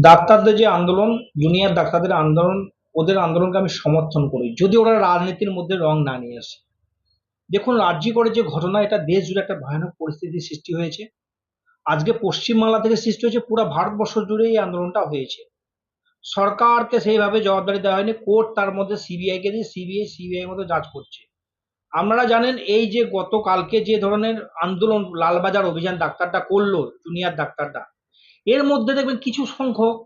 ডাক্তারদের যে আন্দোলন জুনিয়র ডাক্তারদের আন্দোলন, ওদের আন্দোলনকে আমি সমর্থন করি, যদি ওরা রাজনীতির মধ্যে রং না নিয়ে আসে। দেখুন রাজ্যি করে যে ঘটনা, এটা দেশ জুড়ে একটা ভয়ানক পরিস্থিতির সৃষ্টি হয়েছে। আজকে পশ্চিমবাংলা থেকে সৃষ্টি হয়েছে, পুরো ভারতবর্ষ জুড়ে এই আন্দোলনটা হয়েছে। সরকারকে সেইভাবে জবাবদারি দেওয়া হয়নি, কোর্ট তার মধ্যে সিবিআই কে দিয়ে সিবিআই সিবিআই মতো জাজ করছে। আপনারা জানেন, এই যে গতকালকে যে ধরনের আন্দোলন, লালবাজার অভিযান ডাক্তারটা করল জুনিয়র ডাক্তারটা এর মধ্যে দেখবেন কিছু সংখ্যক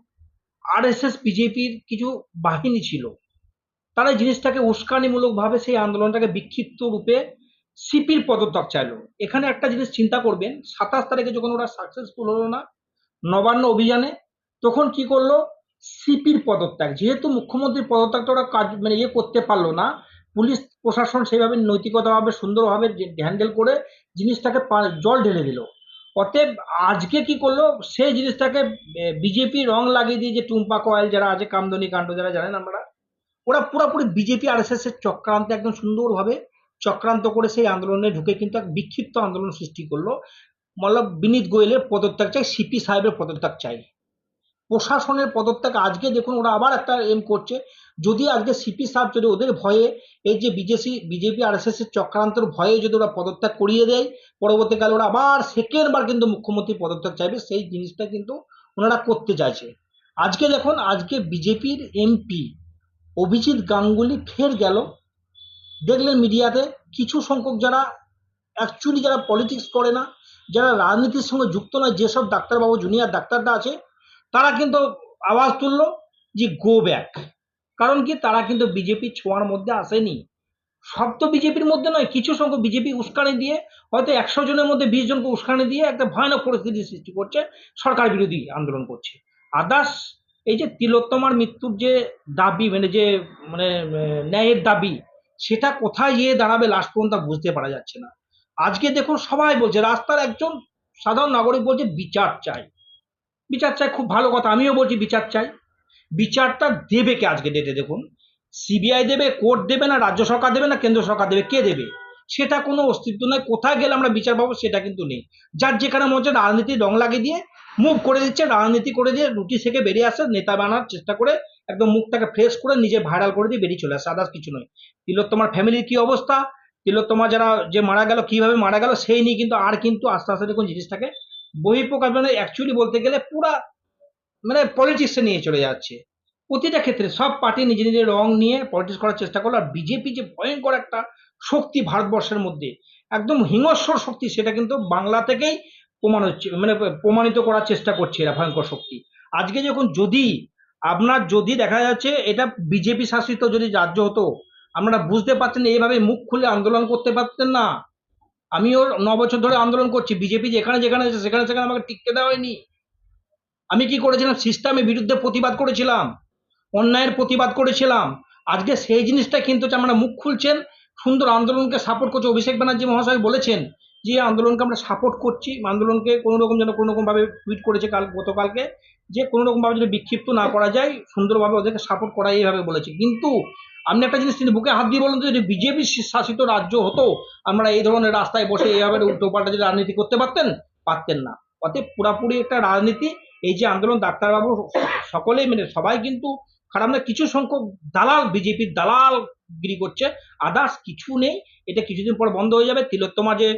আরএসএস বিজেপির কিছু বাহিনী ছিল। তারা জিনিসটাকে উস্কানিমূলকভাবে সেই আন্দোলনটাকে বিক্ষিপ্ত রূপে সিপির পদত্যাগ চাইলো। এখানে একটা জিনিস চিন্তা করবেন, সাতাশ তারিখে যখন ওরা সাকসেসফুল হলো না, নবান্ন অভিযানে, তখন কি করল? সিপির পদত্যাগ। যেহেতু মুখ্যমন্ত্রীর পদত্যাগটা ওরা কাজ মানে ইয়ে করতে পারল না, পুলিশ, প্রশাসন সেইভাবে নৈতিকতাভাবে সুন্দরভাবে হ্যান্ডেল করে জিনিসটাকে জল ঢেলে দিল। অতএব আজকে কি করল? সেই জিনিসটাকে বিজেপি রং লাগিয়ে দিয়ে যে টুম্পা কয়েল যারা আছে, কামদনি কাণ্ড যারা জানেন আমরা ওরা পুরোপুরি বিজেপি আর এস এর চক্রান্তে একদম সুন্দরভাবে চক্রান্ত করে সেই আন্দোলনে ঢুকে কিন্তু এক বিক্ষিপ্ত আন্দোলন সৃষ্টি করল। মতলব বিনীত গোয়েলের পদত্যাগ চাই সিপি সাহেবের পদত্যাগ চাই। প্রশাসনের পদত্যাগ আজকে দেখুন, ওরা আবার একটা এম করছে। যদি আজকে সিপি সাহেব যদি ওদের ভয়ে এই যে বিজেপি বিজেপি আর এস এর চক্রান্তর ভয়ে যদি ওরা পদত্যাগ করিয়ে দেয়, পরবর্তীকালে ওরা আবার সেকেন্ড বার কিন্তু মুখ্যমন্ত্রী পদত্যাগ চাইবে, সেই জিনিসটা কিন্তু ওনারা করতে চাইছে। আজকে দেখুন, আজকে বিজেপির এমপি অভিজিৎ গাঙ্গুলি ফের গেল। দেখলেন মিডিয়াতে কিছু সংখ্যক যারা অ্যাকচুয়ালি যারা পলিটিক্স করে না, যারা রাজনীতির সঙ্গে যুক্ত নয়, যেসব ডাক্তারবাবু জুনিয়র ডাক্তাররা আছে, তারা কিন্তু আওয়াজ তুললো যে গো ব্যাক কারণ কি? তারা কিন্তু বিজেপি ছোঁয়ার মধ্যে আসেনি। সব তো বিজেপির মধ্যে নয়, কিছু সংখ্যক বিজেপি উস্কানি দিয়ে, হয়তো একশো জনের মধ্যে বিশ জনকে উস্কানি দিয়ে একটা ভয়ানক পরিস্থিতি সৃষ্টি করছে, সরকার বিরোধী আন্দোলন করছে। আদার্স, এই যে তিলোত্তমার মৃত্যুর যে দাবি মানে যে মানে ন্যায়ের দাবি, সেটা কোথায় গিয়ে দাঁড়াবে লাস্ট পর্যন্ত বুঝতে পারা যাচ্ছে না। আজকে দেখুন, সবাই বলছে, রাস্তার একজন সাধারণ নাগরিক বলছে, বিচার চাই। বিচার চাই, খুব ভালো কথা, আমিও বলছি বিচার চাই। বিচারটা দেবে কে আজকে ডেটে দেখুন? সিবিআই দেবে কোর্ট দেবে না, রাজ্য সরকার দেবে না, কেন্দ্র সরকার দেবে? কে দেবে? সেটা কোনো অস্তিত্ব নয়। কোথায় গেলে আমরা বিচার পাবো সেটা কিন্তু নেই। যার যেখানে মনে হচ্ছে রাজনীতির রং লাগিয়ে দিয়ে মুভ করে দিচ্ছে, রাজনীতি করে দিয়ে রুটি থেকে বেরিয়ে আসে, নেতা বানার চেষ্টা করে একদম মুখটাকে ফ্রেশ করে নিজে ভাইরাল করে দিয়ে বেরিয়ে চলে আসে। আদার্স কিছু নয়। তিলোত্তমার ফ্যামিলির কি অবস্থা? তিলোত্তমা যারা যে মারা গেল, কীভাবে মারা গেল, সেই নিয়ে কিন্তু আর কিন্তু আস্তে আস্তে দেখুন জিনিসটাকে বহিঃপ্রকাশ মানে অ্যাকচুয়ালি বলতে গেলে পুরা মানে পলিটিক্সে নিয়ে চলে যাচ্ছে। প্রতিটা ক্ষেত্রে সব পার্টি নিজে নিজের রং নিয়ে পলিটিক্স করার চেষ্টা করল আর বিজেপি যে ভয়ঙ্কর একটা শক্তি ভারতবর্ষের মধ্যে, একদম হিংস্র শক্তি সেটা কিন্তু বাংলা থেকেই প্রমাণ হচ্ছে মানে প্রমাণিত করার চেষ্টা করছে এরা ভয়ঙ্কর শক্তি। আজকে যখন যদি, আপনার যদি দেখা যাচ্ছে এটা বিজেপি শাসিত যদি রাজ্য হতো, আপনারা বুঝতে পারছেন এইভাবে মুখ খুলে আন্দোলন করতে পারতেন না। আমিও ন বছর ধরে আন্দোলন করছি বিজেপি যেখানে যেখানে সেখানে সেখানে আমাকে টিকতে দেওয়া হয়নি। আমি কি করেছিলাম? সিস্টেমের বিরুদ্ধে প্রতিবাদ করেছিলাম। অন্যায়ের প্রতিবাদ করেছিলাম। আজকে সেই জিনিসটা কিন্তু আমরা মুখ খুলছেন। সুন্দর আন্দোলনকে সাপোর্ট করছে অভিষেক ব্যানার্জি মহাশয় বলেছেন যে আন্দোলনকে আমরা সাপোর্ট করছি। আন্দোলনকে কোনো রকম যেন কোনো রকম ভাবে টুইট করেছে কাল, গতকালকে যে কোনো রকম ভাবে যদি বিক্ষিপ্ত না করা যায়, সুন্দরভাবে ওদেরকে সাপোর্ট করা এইভাবে বলেছে। কিন্তু আপনি একটা জিনিস তিনি বুকে হাত দিয়ে বলেন যদি বিজেপি শাসিত রাজ্য হতো, আমরা এই ধরনের রাস্তায় বসে এইভাবে উল্টো পাল্টা যদি রাজনীতি করতে পারতেন? পারতেন না। অতএব পুরাপুরি একটা রাজনীতি এই যে আন্দোলন ডাক্তারবাবু সকলেই মানে সবাই কিন্তু খারাপ না কিছু সংখ্যক দালাল, বিজেপির দালাল গিরি করছে। আদার্স কিছু নেই। এটা কিছুদিন পর বন্ধ হয়ে যাবে। তিলোত্তমা যে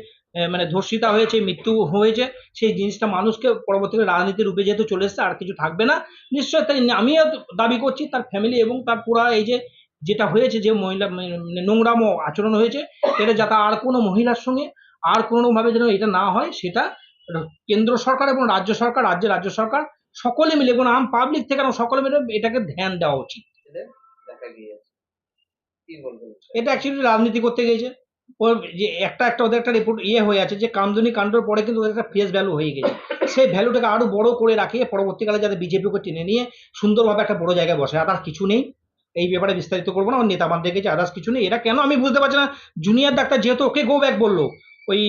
মানে ধর্ষিতা হয়েছে, মৃত্যু হয়েছে, সেই জিনিসটা মানুষকে পরবর্তীকালে রাজনীতির রূপে যেহেতু চলে এসছে, আর কিছু থাকবে না। নিশ্চয় তাই আমিও দাবি করছি, তার ফ্যামিলি এবং তার পুরা এই যে, যেটা হয়েছে, যে মহিলা মানে নোংরাম আচরণ হয়েছে এটা যাতে আর কোনো মহিলার সঙ্গে আর কোনোভাবে যেন এটা না হয়, সেটা কেন্দ্র সরকার এবং রাজ্য সরকার রাজ্যের রাজ্য সরকার সকলে মিলে এবং আম পাবলিক থেকে সকলে মিলে এটাকে ধ্যান দেওয়া উচিত। এটা অ্যাকচুয়ালি রাজনীতি করতে গেছে ও যে একটা একটা ওদের একটা রিপোর্ট ইয়ে হয়ে আছে যে কামদুনি কাণ্ডর পরে কিন্তু ওদের একটা ফেস ভ্যালু হয়ে গেছে। সেই ভ্যালুটাকে আরও বড় করে রাখিয়ে পরবর্তীকালে যাতে বিজেপিকে টেনে নিয়ে সুন্দরভাবে একটা বড় জায়গায় বসে। আদার্স কিছু নেই। এই ব্যাপারে বিস্তারিত করব না। ওর নেতা বান্ধে গেছে আদার্স কিছু নেই। এটা কেন আমি বুঝতে পারছি না। জুনিয়র ডাক্তার যেহেতু ওকে গো ব্যাক বলল ওই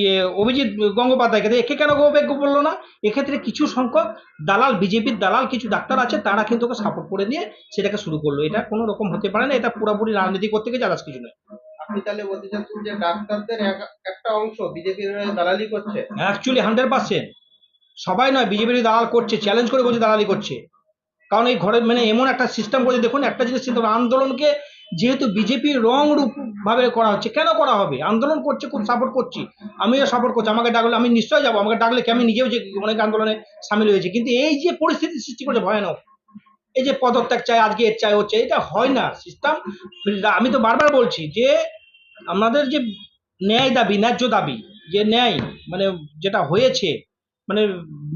অভিজিৎ গঙ্গোপাধ্যায়কে একে কেন গো ব্যাক বলল না? এক্ষেত্রে কিছু সংখ্যক দালাল বিজেপির দালাল কিছু ডাক্তার আছে তারা কিন্তু ওকে সাপোর্ট করে দিয়ে সেটাকে শুরু করল। এটা কোনো রকম হতে পারে না এটা পুরোপুরি রাজনীতি করতে গেছে আদার্স কিছু নয়। আপনি তাহলে বলতে চাচ্ছেন যে ডাক্তারদের একটা অংশ বিজেপির দালালি করছে? অ্যাকচুয়ালি হান্ড্রেড পার্সেন্ট সবাই নয় বিজেপির দালাল করছে চ্যালেঞ্জ করে বলছে দালালি করছে। কারণ এই ঘরে মানে এমন একটা সিস্টেম করে দেখুন একটা জিনিস চিন্তা আন্দোলনকে যেহেতু বিজেপির রং রূপ ভাবে করা হচ্ছে, কেন করা হবে? আন্দোলন করছে, খুব সাপোর্ট করছি। আমিও সাপোর্ট করছি। আমাকে ডাকলে আমি নিশ্চয়ই যাব। আমাকে ডাকলে কি আমি নিজেও যে অনেক আন্দোলনে সামিল হয়েছি। কিন্তু এই যে পরিস্থিতি সৃষ্টি করছে, ভয়ানক। এই যে পদত্যাগ চাই, আজকে এর চাই হচ্ছে এটা হয় না। সিস্টেম আমি তো বারবার বলছি যে আমাদের যে ন্যায় দাবি, ন্যায্য দাবি, যে ন্যায় মানে যেটা হয়েছে মানে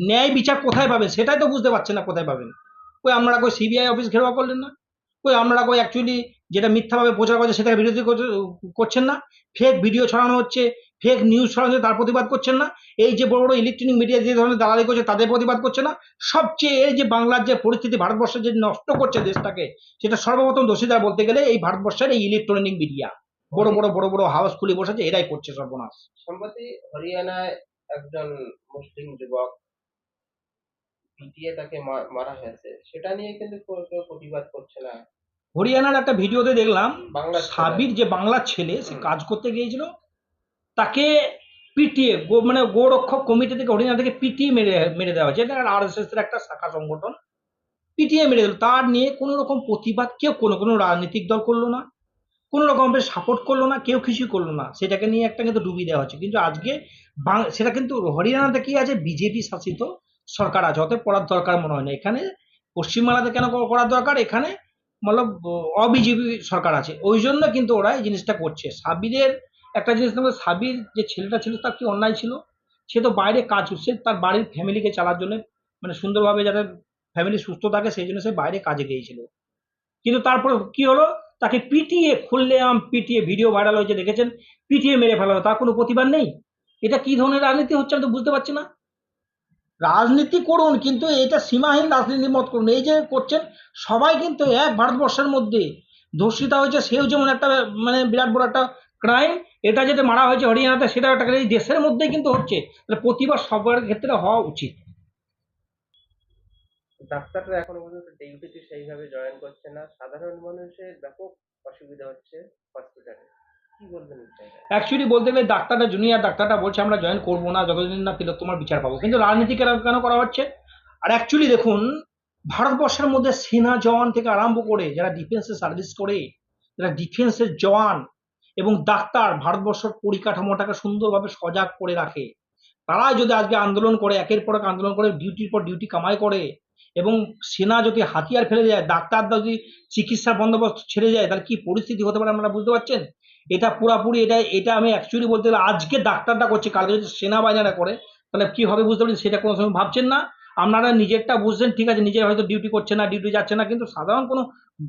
ন্যায় বিচার কোথায় পাবেন, সেটাই তো বুঝতে পারছেন না কোথায় পাবেন। কই, আমরা কই সিবিআই অফিস ঘেরাও করলেন না? কই, আমরা কই অ্যাকচুয়ালি যেটা মিথ্যাভাবে প্রচার করছে সেটা বিরোধী করছেন না। ফেক ভিডিও ছড়ানো হচ্ছে ফেক নিউজ ছড়ানো হচ্ছে, তার প্রতিবাদ করছেন না। এই যে বড় বড় ইলেকট্রনিক মিডিয়া যে ধরনের দালালি করছে, তাদের প্রতিবাদ করছে না। সবচেয়ে এই যে বাংলার যে পরিস্থিতি ভারতবর্ষের যে নষ্ট করছে দেশটাকে, সেটা সর্বপ্রথম দোষীদার বলতে গেলে এই ভারতবর্ষের এই ইলেকট্রনিক মিডিয়া বড় বড় বড় বড় হাউস খুলে বসেছে, এরাই করছে সর্বনাশ। সম্প্রতি হরিয়ানায় একজন মুসলিম যুবক পিটিয়ে তাকে মারা হয়েছে। সেটা নিয়ে কিন্তু কেউ প্রতিবাদ করছে না। হরিয়ানার একটা ভিডিওতে দেখলাম সাবির যে বাংলার ছেলে সে কাজ করতে গিয়েছিল তাকে পিটিয়ে গো- মানে গোরক্ষক কমিটি থেকে হরিয়ানা থেকে পিটিয়ে মেরে মেরে দেওয়া হয়েছে। এটা আর এস এস এর একটা শাখা সংগঠন। পিটিয়ে মেরে দিল। তার নিয়ে কোনো রকম প্রতিবাদ কেউ কোনো কোনো রাজনৈতিক দল করল না কোনো রকম সাপোর্ট করল না কেউ কিছুই করল না। সেটাকে নিয়ে একটা কিন্তু ডুবিয়ে দেওয়া হচ্ছে। কিন্তু আজকে সেটা কিন্তু হরিয়ানাতে কি আছে? বিজেপি শাসিত সরকার আছে। অতএব করার দরকার মনে হয় না। এখানে পশ্চিমবাংলাতে কেন করার দরকার? এখানে মতলব অবিজেপি সরকার আছে। ওই জন্য কিন্তু ওরা এই জিনিসটা করছে। সাবিরের একটা জিনিস দেখো, সাবির যে ছেলেটা ছিল তার কি অন্যায় ছিল? সে তো বাইরে কাজ সে তার বাড়ির ফ্যামিলিকে চালার জন্য মানে সুন্দরভাবে যাতে ফ্যামিলি সুস্থ থাকে সেই জন্য সে বাইরে কাজে গিয়েছিল। কিন্তু তারপর কি হলো? তাকে পিটিয়ে খুললে আম পিটিয়ে ভিডিও ভাইরাল হয়েছে দেখেছেন? পিটিয়ে মেরে ফেলা তার কোনো প্রতিবাদ নেই? এটা কি ধরনের রাজনীতি হচ্ছে আমি তো বুঝতে পারছি না। রাজনীতি করুন, কিন্তু এটা সীমাহীন রাজনীতি মত করুন। এই যে করছেন, সবাই কিন্তু এক ভারতবর্ষের মধ্যে ধর্ষিতা হয়েছে, সেও যেমন একটা মানে বিরাট বড় একটা ক্রাইম এটা যেটা মারা হয়েছে হরিয়ানাতে, সেটা একটা এই দেশের মধ্যেই কিন্তু হচ্ছে। তাহলে প্রতিবাদ সবার ক্ষেত্রে হওয়া উচিত। ডাক্তাররা এখনও পর্যন্ত ডিউটিতে সেইভাবে জয়েন করছে না। সাধারণ মানুষের ব্যাপক অসুবিধা হচ্ছে হসপিটালে অ্যাকচুয়ালি বলতে গেলে ডাক্তারটা জুনিয়র ডাক্তারটা বলছে, আমরা জয়েন করব না, যতদিন না তিলক তোমার বিচার পাবো। কিন্তু রাজনীতি কেন কেন করা হচ্ছে? আর অ্যাকচুয়ালি দেখুন, ভারতবর্ষের মধ্যে সেনা জওয়ান থেকে আরম্ভ করে যারা ডিফেন্সে সার্ভিস করে, যারা ডিফেন্সের জওয়ান এবং ডাক্তার ভারতবর্ষের পরিকাঠামোটাকে সুন্দরভাবে সজাগ করে রাখে তারা যদি আজকে আন্দোলন করে, একের পর এক আন্দোলন করে ডিউটির পর ডিউটি কামাই করে এবং সেনা যদি হাতিয়ার ফেলে যায় ডাক্তার যদি চিকিৎসা বন্দোবস্ত ছেড়ে যায় তাহলে কি পরিস্থিতি হতে পারে আপনারা বুঝতে পারছেন? এটা পুরাপুরি এটা এটা আমি অ্যাকচুয়ালি বলতে গেলে আজকে ডাক্তারটা করছে, কালকে যদি সেনাবাহিনীরা করে, তাহলে কি হবে বুঝতে পারছেন? সেটা কোনো সময় ভাবছেন না। আপনারা নিজেরটা বুঝছেন, ঠিক আছে নিজে হয়তো ডিউটি করছে না ডিউটি যাচ্ছে না, কিন্তু সাধারণ কোনো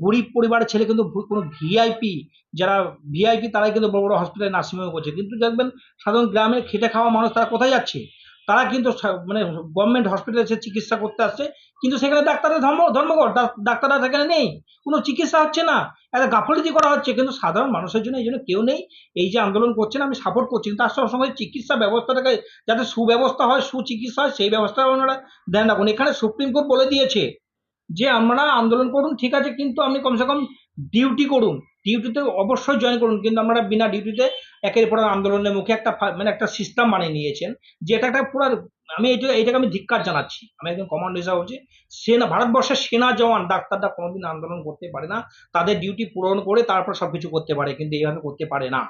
গরিব পরিবারের ছেলে কিন্তু কোনো ভিআইপি যারা ভিআইপি তারাই কিন্তু বড় বড় হসপিটালে নার্সিংহোমে করছে। কিন্তু দেখবেন, সাধারণ গ্রামে খেটে খাওয়া মানুষ তারা কোথায় যাচ্ছে? তারা কিন্তু মানে গভর্নমেন্ট হসপিটালে এসে চিকিৎসা করতে আসছে, কিন্তু সেখানে ডাক্তারের ধর্ম, ধর্মঘট ডাক- ডাক্তাররা সেখানে নেই। কোনো চিকিৎসা হচ্ছে না। একটা গাফলতি করা হচ্ছে, কিন্তু সাধারণ মানুষের জন্য, এই জন্য কেউ নেই। এই যে আন্দোলন করছেন, আমি সাপোর্ট করছি তার সঙ্গে সঙ্গে চিকিৎসা ব্যবস্থাটাকে, যাতে সুব্যবস্থা হয়, সুচিকিৎসা হয়, সেই ব্যবস্থা ওনারা দেন রাখুন এখানে সুপ্রিম কোর্ট বলে দিয়েছে যে, আমরা আন্দোলন করুন, ঠিক আছে, কিন্তু আপনি কমসে কম ডিউটি করুন। ডিউটিতে অবশ্যই জয়েন করুন, কিন্তু আমরা বিনা ডিউটিতে একের পর আন্দোলনের মুখে একটা মানে একটা সিস্টেম বানিয়ে নিয়েছেন, যেটা একটা পুরো, আমি এটা এটাকে আমি ধিক্কার জানাচ্ছি। আমি একজন কমান্ড হিসাবে হচ্ছে। সেনা, ভারতবর্ষের সেনা জওয়ান, ডাক্তাররা কোনোদিন আন্দোলন করতে পারে না। তাদের ডিউটি পূরণ করে তারপর সবকিছু করতে পারে, কিন্তু এইভাবে করতে পারে না।